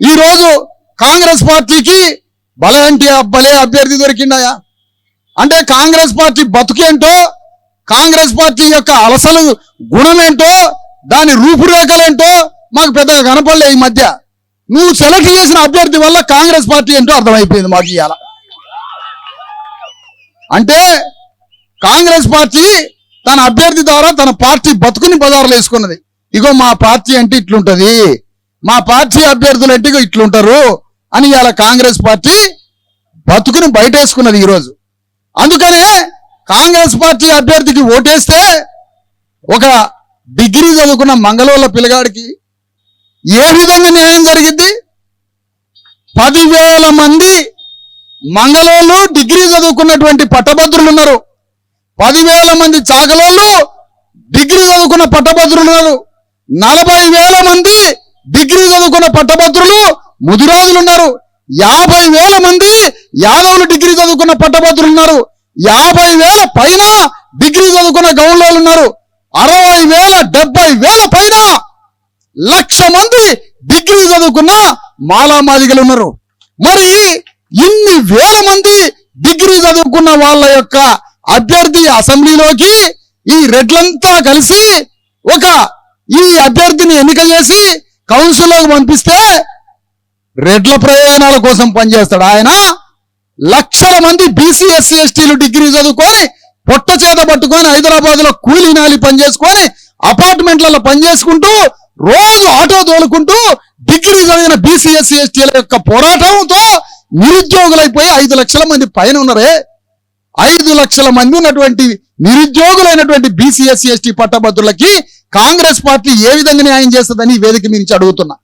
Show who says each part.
Speaker 1: ఈరోజు కాంగ్రెస్ పార్టీకి బలహంటి బలే అభ్యర్థి దొరికిందాయా అంటే కాంగ్రెస్ పార్టీ బతుకేంటో కాంగ్రెస్ పార్టీ యొక్క అలసలు గుణమేంటో దాని రూపురేఖలేంటో మాకు పెద్దగా కనపడలే ఈ మధ్య. నువ్వు సెలెక్ట్ చేసిన అభ్యర్థి వల్ల కాంగ్రెస్ పార్టీ ఏంటో అర్థమైపోయింది మాకు ఇవాళ అంటే కాంగ్రెస్ పార్టీ తన అభ్యర్థి ద్వారా తన పార్టీ బతుకుని బజార్లు వేసుకున్నది. ఇగో మా పార్టీ అంటే ఇట్లుంటది. మా పార్టీ అభ్యర్థులు అంటే ఇట్లుంటారు అని ఇవాళ కాంగ్రెస్ పార్టీ బతుకుని బయటేసుకున్నది ఈరోజు. అందుకనే కాంగ్రెస్ పార్టీ అభ్యర్థికి ఓటేస్తే ఒక డిగ్రీ చదువుకున్న మంగళూరుల పిల్లగాడికి ఏ విధంగా న్యాయం జరిగింది పదివేల మంది మంగళూరు డిగ్రీ చదువుకున్నటువంటి పట్టభద్రులు ఉన్నారు. పదివేల మంది చాకలోళ్ళు డిగ్రీ చదువుకున్న పట్టభద్రులు ఉన్నారు. నలభై వేల మంది డిగ్రీ చదువుకున్న పట్టభద్రులు ముదిరాజులు ఉన్నారు యాభై వేల మంది యాదవులు డిగ్రీ చదువుకున్న పట్టభద్రులు ఉన్నారు యాభై వేల పైన డిగ్రీ చదువుకున్న గౌన్లోళ్ళు ఉన్నారు అరవై వేల డెబ్బై వేల పైన లక్ష మంది డిగ్రీ చదువుకున్న మాలామాదిగలు ఉన్నారు మరి ఇన్ని వేల మంది డిగ్రీ చదువుకున్న వాళ్ళ యొక్క అభ్యర్థి అసెంబ్లీలోకి ఈ రెడ్లంతా కలిసి ఒక ఈ అభ్యర్థిని ఎన్నిక చేసి కౌన్సిల్లోకి పంపిస్తే రెడ్ల ప్రయోజనాల కోసం పనిచేస్తాడు. ఆయన లక్షల మంది బీసీ ఎస్సీ ఎస్టీలు డిగ్రీ చదువుకొని పొట్ట చేత పట్టుకొని హైదరాబాద్లో కూలీ నాలి పని చేసుకొని అపార్ట్మెంట్లలో పని చేసుకుంటూ రోజు ఆటో తోలుకుంటూ డిగ్రీ చదివిన బీసీ ఎస్సీ ఎస్టీల యొక్క పోరాటంతో నిరుద్యోగులైపోయి ఐదు లక్షల మంది పైన ఉన్నారే. ఐదు లక్షల మంది ఉన్నటువంటి నిరుద్యోగులైనటువంటి బీసీ ఎస్సీ ఎస్టీ పట్టభద్రులకి కాంగ్రెస్ పార్టీ ఏ విధంగా న్యాయం చేస్తుందని వేదిక నుంచి అడుగుతున్నా.